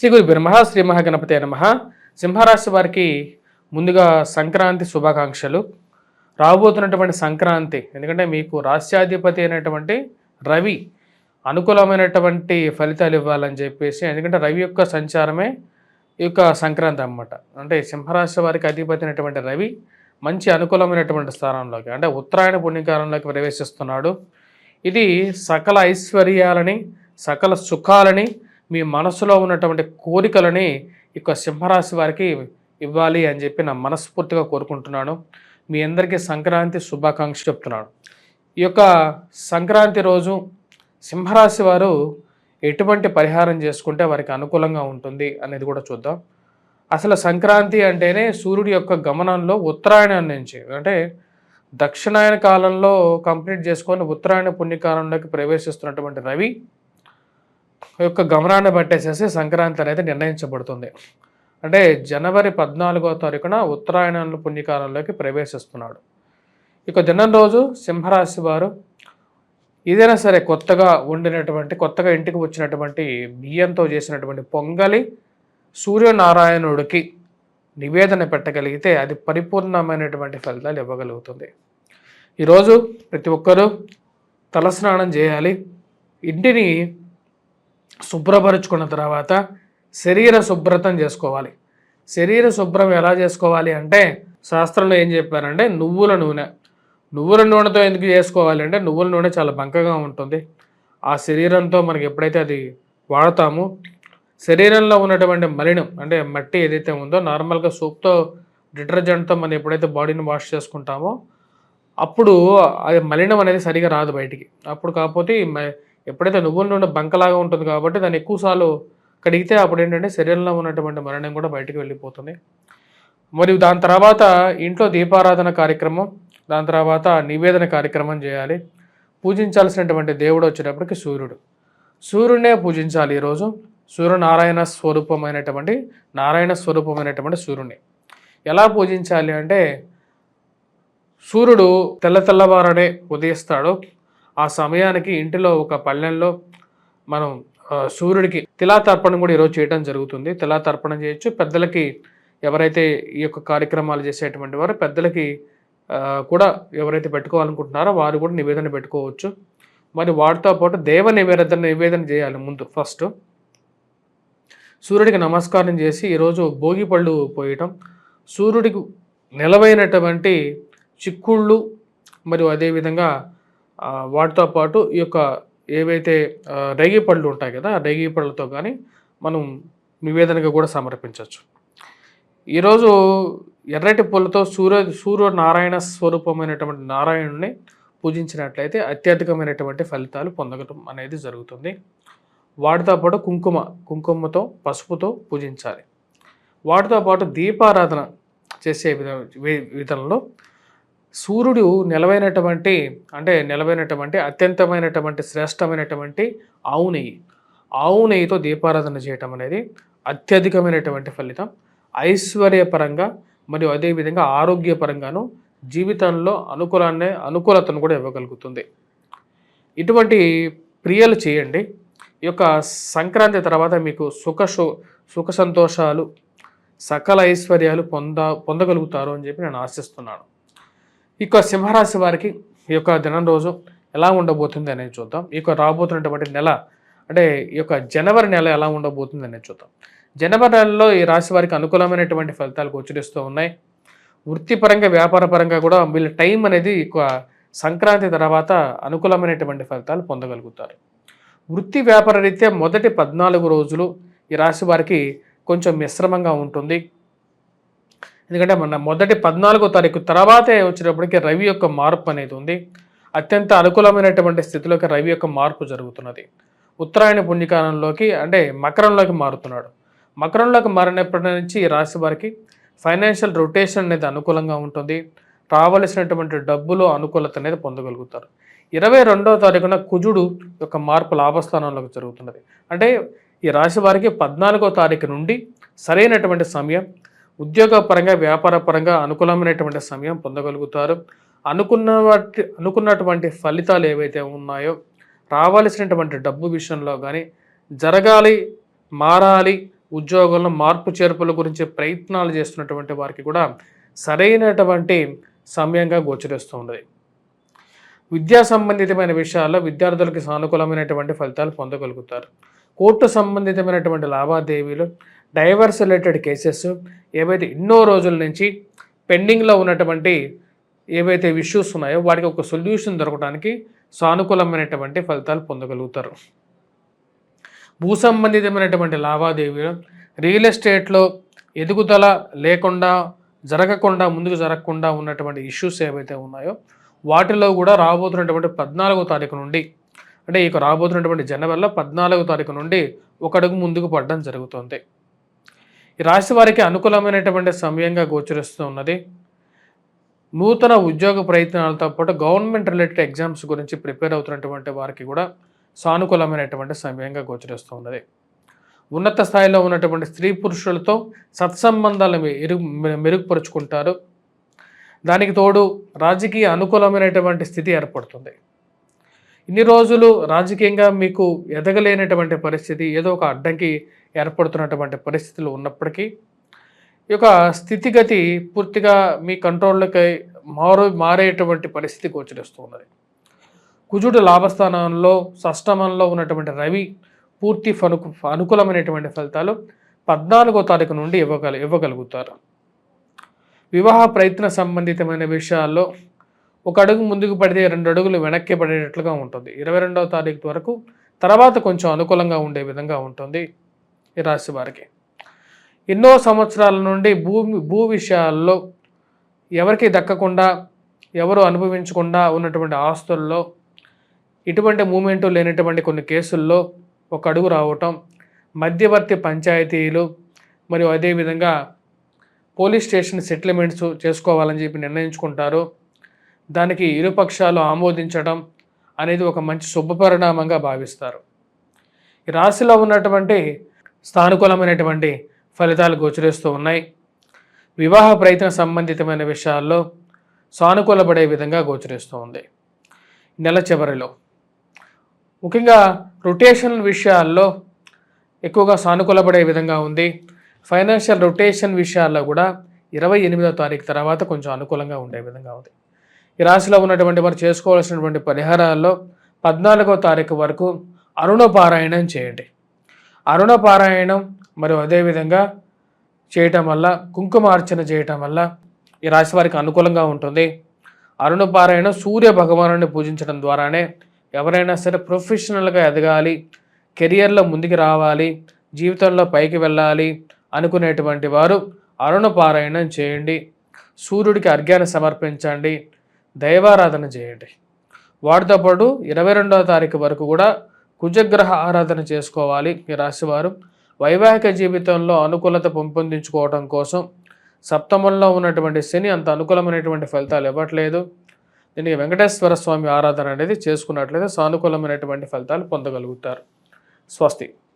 శ్రీ గురు బ్రహ్మ శ్రీ మహాగణపతి నమ. సింహరాశి వారికి ముందుగా సంక్రాంతి శుభాకాంక్షలు. రాబోతున్నటువంటి సంక్రాంతి ఎందుకంటే మీకు రాష్ట్రాధిపతి అయినటువంటి రవి అనుకూలమైనటువంటి ఫలితాలు ఇవ్వాలని చెప్పేసి ఎందుకంటే రవి యొక్క సంచారమే ఈ యొక్క సంక్రాంతి అన్నమాట. అంటే సింహరాశి వారికి అధిపతి అయినటువంటి రవి మంచి అనుకూలమైనటువంటి స్థానంలోకి అంటే ఉత్తరాయణ పుణ్యకాలంలోకి ప్రవేశిస్తున్నాడు. ఇది సకల ఐశ్వర్యాలని సకల సుఖాలని మీ మనసులో ఉన్నటువంటి కోరికలని ఇక సింహరాశి వారికి ఇవ్వాలి అని చెప్పి నా మనస్ఫూర్తిగా కోరుకుంటున్నాను. మీ అందరికీ సంక్రాంతి శుభాకాంక్ష చెప్తున్నాను. ఈ యొక్క సంక్రాంతి రోజు సింహరాశి వారు ఎటువంటి పరిహారం చేసుకుంటే వారికి అనుకూలంగా ఉంటుంది అనేది కూడా చూద్దాం. అసలు సంక్రాంతి అంటేనే సూర్యుడి యొక్క గమనంలో ఉత్తరాయణం నుంచి అంటే దక్షిణాయన కాలంలో కంప్లీట్ చేసుకొని ఉత్తరాయణ పుణ్యకాలంలోకి ప్రవేశిస్తున్నటువంటి రవి యొక్క గమనాన్ని బట్టేసేసి సంక్రాంతి అనేది నిర్ణయించబడుతుంది. అంటే జనవరి పద్నాలుగో తారీఖున ఉత్తరాయణ పుణ్యకాలంలోకి ప్రవేశిస్తున్నాడు. ఇక దినం రోజు సింహరాశి వారు ఏదైనా సరే కొత్తగా వండినటువంటి కొత్తగా ఇంటికి వచ్చినటువంటి బియ్యంతో చేసినటువంటి పొంగలి సూర్యనారాయణుడికి నివేదన పెట్టగలిగితే అది పరిపూర్ణమైనటువంటి ఫలితాలు ఇవ్వగలుగుతుంది. ఈరోజు ప్రతి ఒక్కరూ తలస్నానం చేయాలి. ఇంటిని శుభ్రపరుచుకున్న తర్వాత శరీర శుభ్రతం చేసుకోవాలి. శరీర శుభ్రం ఎలా చేసుకోవాలి అంటే శాస్త్రంలో ఏం చెప్పారంటే నువ్వుల నూనె. నువ్వుల నూనెతో ఎందుకు చేసుకోవాలి అంటే నువ్వుల నూనె చాలా బంకగా ఉంటుంది. ఆ శరీరంతో మనకి ఎప్పుడైతే అది వాడతామో శరీరంలో ఉన్నటువంటి మలినం అంటే మట్టి ఏదైతే ఉందో నార్మల్గా సోప్తో డిటర్జెంట్తో మనం ఎప్పుడైతే బాడీని వాష్ చేసుకుంటామో అప్పుడు అది మలినం అనేది సరిగా రాదు బయటికి. అప్పుడు కాకపోతే మ- ఎప్పుడైతే నువ్వుల నూనె బంకలాగా ఉంటుంది కాబట్టి దాన్ని ఎక్కువసార్లు కడిగితే అప్పుడు ఏంటంటే శరీరంలో ఉన్నటువంటి మరణం కూడా బయటకు వెళ్ళిపోతుంది. మరియు దాని తర్వాత ఇంట్లో దీపారాధన కార్యక్రమం దాని తర్వాత నివేదన కార్యక్రమం చేయాలి. పూజించాల్సినటువంటి దేవుడు వచ్చేటప్పటికి సూర్యుడు. సూర్యుడినే పూజించాలి ఈరోజు సూర్యనారాయణ స్వరూపమైనటువంటి నారాయణ స్వరూపమైనటువంటి సూర్యుడిని. ఎలా పూజించాలి అంటే సూర్యుడు తెల్ల తెల్లవారనే ఉదయిస్తాడు. ఆ సమయానికి ఇంటిలో ఒక పళ్ళెంలో మనం సూర్యుడికి సూర్యుడికి తిలాతర్పణం కూడా ఈరోజు చేయడం జరుగుతుంది. తిలాతర్పణం చేయొచ్చు. పెద్దలకి ఎవరైతే ఈ యొక్క కార్యక్రమాలు చేసేటువంటి వారు పెద్దలకి కూడా ఎవరైతే పెట్టుకోవాలనుకుంటున్నారో వారు కూడా నివేదన పెట్టుకోవచ్చు. మరి వాటితో పాటు దేవ నివేదన నివేదన చేయాలి ముందు ఫస్ట్. సూర్యుడికి నమస్కారం చేసి ఈరోజు భోగి పళ్ళు పోయటం. సూర్యుడికి నిలవైనటువంటి చిక్కుళ్ళు మరియు అదేవిధంగా వాటితో పాటు ఈ యొక్క ఏవైతే రైగి రేగి పళ్ళు ఉంటాయి కదా ఆ రేగి పళ్ళతో కానీ మనం నివేదనగా కూడా సమర్పించవచ్చు. ఈరోజు ఎర్రటి పూలతో సూర్య సూర్య నారాయణ స్వరూపమైనటువంటి నారాయణుని పూజించినట్లయితే అత్యధికమైనటువంటి ఫలితాలు పొందడం అనేది జరుగుతుంది. వాటితో పాటు కుంకుమ కుంకుమతో పసుపుతో పూజించాలి. వాటితో పాటు దీపారాధన చేసే విధ విధంలో సూర్యుడు నిలవైనటువంటి అంటే నిలవైనటువంటి అత్యంతమైనటువంటి శ్రేష్టమైనటువంటి ఆవు నెయ్యి. ఆవు నెయ్యితో దీపారాధన చేయటం అనేది అత్యధికమైనటువంటి ఫలితం. ఐశ్వర్యపరంగా మరియు అదేవిధంగా ఆరోగ్యపరంగాను జీవితంలో అనుకూలాన్ని అనుకూలతను కూడా ఇవ్వగలుగుతుంది. ఇటువంటి క్రియలు చేయండి. ఈ యొక్క సంక్రాంతి తర్వాత మీకు సుఖ సుఖ సంతోషాలు సకల ఐశ్వర్యాలు పొంద పొందగలుగుతారు అని చెప్పి నేను ఆశిస్తున్నాను. ఇక సింహరాశి వారికి ఈ యొక్క దినం రోజు ఎలా ఉండబోతుంది అనేది చూద్దాం. ఈ యొక్క రాబోతున్నటువంటి నెల అంటే ఈ యొక్క జనవరి నెల ఎలా ఉండబోతుంది అనేది చూద్దాం. జనవరి నెలలో ఈ రాశి వారికి అనుకూలమైనటువంటి ఫలితాలు గోచరిస్తూ ఉన్నాయి. వృత్తిపరంగా వ్యాపారపరంగా కూడా వీళ్ళ టైం అనేది ఎక్కువ సంక్రాంతి తర్వాత అనుకూలమైనటువంటి ఫలితాలు పొందగలుగుతారు. వృత్తి వ్యాపార రీత్యా మొదటి పద్నాలుగు రోజులు ఈ రాశి వారికి కొంచెం మిశ్రమంగా ఉంటుంది. ఎందుకంటే మన మొదటి పద్నాలుగో తారీఖు తర్వాతే వచ్చేటప్పటికి రవి యొక్క మార్పు అనేది ఉంది. అత్యంత అనుకూలమైనటువంటి స్థితిలోకి రవి యొక్క మార్పు జరుగుతున్నది. ఉత్తరాయణ పుణ్యకాలంలోకి అంటే మకరంలోకి మారుతున్నాడు. మకరంలోకి మారినప్పటి నుంచి ఈ రాశి వారికి ఫైనాన్షియల్ రొటేషన్ అనేది అనుకూలంగా ఉంటుంది. రావలసినటువంటి డబ్బులు అనుకూలత అనేది పొందగలుగుతారు. ఇరవై రెండవ తారీఖున కుజుడు యొక్క మార్పు లాభస్థానంలోకి జరుగుతున్నది. అంటే ఈ రాశి వారికి పద్నాలుగో తారీఖు నుండి సరైనటువంటి సమయం ఉద్యోగపరంగా వ్యాపారపరంగా అనుకూలమైనటువంటి సమయం పొందగలుగుతారు. అనుకున్న వాటి అనుకున్నటువంటి ఫలితాలు ఏవైతే ఉన్నాయో రావాల్సినటువంటి డబ్బు విషయంలో కానీ జరగాలి మారాలి ఉద్యోగంలో మార్పు చేర్పుల గురించి ప్రయత్నాలు చేస్తున్నటువంటి వారికి కూడా సరైనటువంటి సమయంగా గోచరిస్తుంది. విద్యా సంబంధితమైన విషయాల్లో విద్యార్థులకి సానుకూలమైనటువంటి ఫలితాలు పొందగలుగుతారు. కోర్టు సంబంధితమైనటువంటి లావాదేవీలు డైవర్స్ రిలేటెడ్ కేసెస్ ఏవైతే ఎన్నో రోజుల నుంచి పెండింగ్లో ఉన్నటువంటి ఏవైతే ఇష్యూస్ ఉన్నాయో వాటికి ఒక సొల్యూషన్ దొరకడానికి సానుకూలమైనటువంటి ఫలితాలు పొందగలుగుతారు. భూ సంబంధితమైనటువంటి లావాదేవీలు రియల్ ఎస్టేట్లో ఎదుగుదల లేకుండా జరగకుండా ముందుకు జరగకుండా ఉన్నటువంటి ఇష్యూస్ ఏవైతే ఉన్నాయో వాటిలో కూడా రాబోతున్నటువంటి పద్నాలుగో తారీఖు నుండి అంటే ఇక రాబోతున్నటువంటి జనవరిలో పద్నాలుగో తారీఖు నుండి ఒకడుగు ముందుకు పడడం జరుగుతుంది. ఈ రాశి వారికి అనుకూలమైనటువంటి సమయంగా గోచరిస్తూ ఉన్నది. నూతన ఉద్యోగ ప్రయత్నాలతో పాటు గవర్నమెంట్ రిలేటెడ్ ఎగ్జామ్స్ గురించి ప్రిపేర్ అవుతున్నటువంటి వారికి కూడా సానుకూలమైనటువంటి సమయంగా గోచరిస్తూ ఉన్నది. ఉన్నత స్థాయిలో ఉన్నటువంటి స్త్రీ పురుషులతో సత్సంబంధాలు మెరుగు మెరుగుపరుచుకుంటారు. దానికి తోడు రాజకీయ అనుకూలమైనటువంటి స్థితి ఏర్పడుతుంది. ఇన్ని రోజులు రాజకీయంగా మీకు ఎదగలేనటువంటి పరిస్థితి ఏదో ఒక అడ్డంకి ఏర్పడుతున్నటువంటి పరిస్థితులు ఉన్నప్పటికీ ఈ యొక్క స్థితిగతి పూర్తిగా మీ కంట్రోల్లోకి మారు మారేటువంటి పరిస్థితి గోచరిస్తూ ఉన్నది. కుజుడు లాభస్థానంలో సష్టమంలో ఉన్నటువంటి రవి పూర్తి ఫనుకు అనుకూలమైనటువంటి ఫలితాలు పద్నాలుగో తారీఖు నుండి ఇవ్వగల ఇవ్వగలుగుతారు. వివాహ ప్రయత్న సంబంధితమైన విషయాల్లో ఒక అడుగు ముందుకు పడితే రెండు అడుగులు వెనక్కి పడేటట్లుగా ఉంటుంది. ఇరవై రెండవ తారీఖు వరకు తర్వాత కొంచెం అనుకూలంగా ఉండే విధంగా ఉంటుంది ఈ రాశి వారికి. ఎన్నో సంవత్సరాల నుండి భూమి భూ విషయాల్లో ఎవరికి దక్కకుండా ఎవరు అనుభవించకుండా ఉన్నటువంటి ఆస్తుల్లో ఇటువంటి మూమెంటు లేనటువంటి కొన్ని కేసుల్లో ఒక అడుగు రావటం మధ్యవర్తి పంచాయతీలు మరియు అదేవిధంగా పోలీస్ స్టేషన్ సెటిల్మెంట్స్ చేసుకోవాలని చెప్పి నిర్ణయించుకుంటారు. దానికి ఇరుపక్షాలు ఆమోదించడం అనేది ఒక మంచి శుభపరిణామంగా భావిస్తారు. ఈ రాశిలో ఉన్నటువంటి స్థానుకూలమైనటువంటి ఫలితాలు గోచరిస్తూ ఉన్నాయి. వివాహ ప్రయత్న సంబంధితమైన విషయాల్లో సానుకూలపడే విధంగా గోచరిస్తూ ఉంది. నెల చివరిలో ముఖ్యంగా రొటేషన్ విషయాల్లో ఎక్కువగా సానుకూలపడే విధంగా ఉంది. ఫైనాన్షియల్ రొటేషన్ విషయాల్లో కూడా ఇరవై ఎనిమిదో తారీఖు తర్వాత కొంచెం అనుకూలంగా ఉండే విధంగా ఉంది. ఈ రాశిలో ఉన్నటువంటి వారు చేసుకోవాల్సినటువంటి పరిహారాల్లో పద్నాలుగో తారీఖు వరకు అరుణ పారాయణం చేయండి. అరుణ పారాయణం మరియు అదేవిధంగా చేయటం వల్ల కుంకుమార్చన చేయటం వల్ల ఈ రాశి వారికి అనుకూలంగా ఉంటుంది. అరుణపారాయణం సూర్య భగవాను పూజించడం ద్వారానే ఎవరైనా సరే ప్రొఫెషనల్గా ఎదగాలి కెరియర్లో ముందుకు రావాలి జీవితంలో పైకి వెళ్ళాలి అనుకునేటువంటి వారు అరుణ పారాయణం చేయండి. సూర్యుడికి అర్ఘ్యాన్ని సమర్పించండి. దైవారాధన చేయండి. వాటితో పాటు ఇరవై రెండవ తారీఖు వరకు కూడా కుజగ్రహ ఆరాధన చేసుకోవాలి ఈ రాశివారు. వైవాహిక జీవితంలో అనుకూలత పెంపొందించుకోవడం కోసం సప్తమంలో ఉన్నటువంటి శని అంత అనుకూలమైనటువంటి ఫలితాలు ఇవ్వట్లేదు. దీనికి వెంకటేశ్వర స్వామి ఆరాధన అనేది చేసుకున్నట్లయితే సానుకూలమైనటువంటి ఫలితాలు పొందగలుగుతారు. స్వస్తి.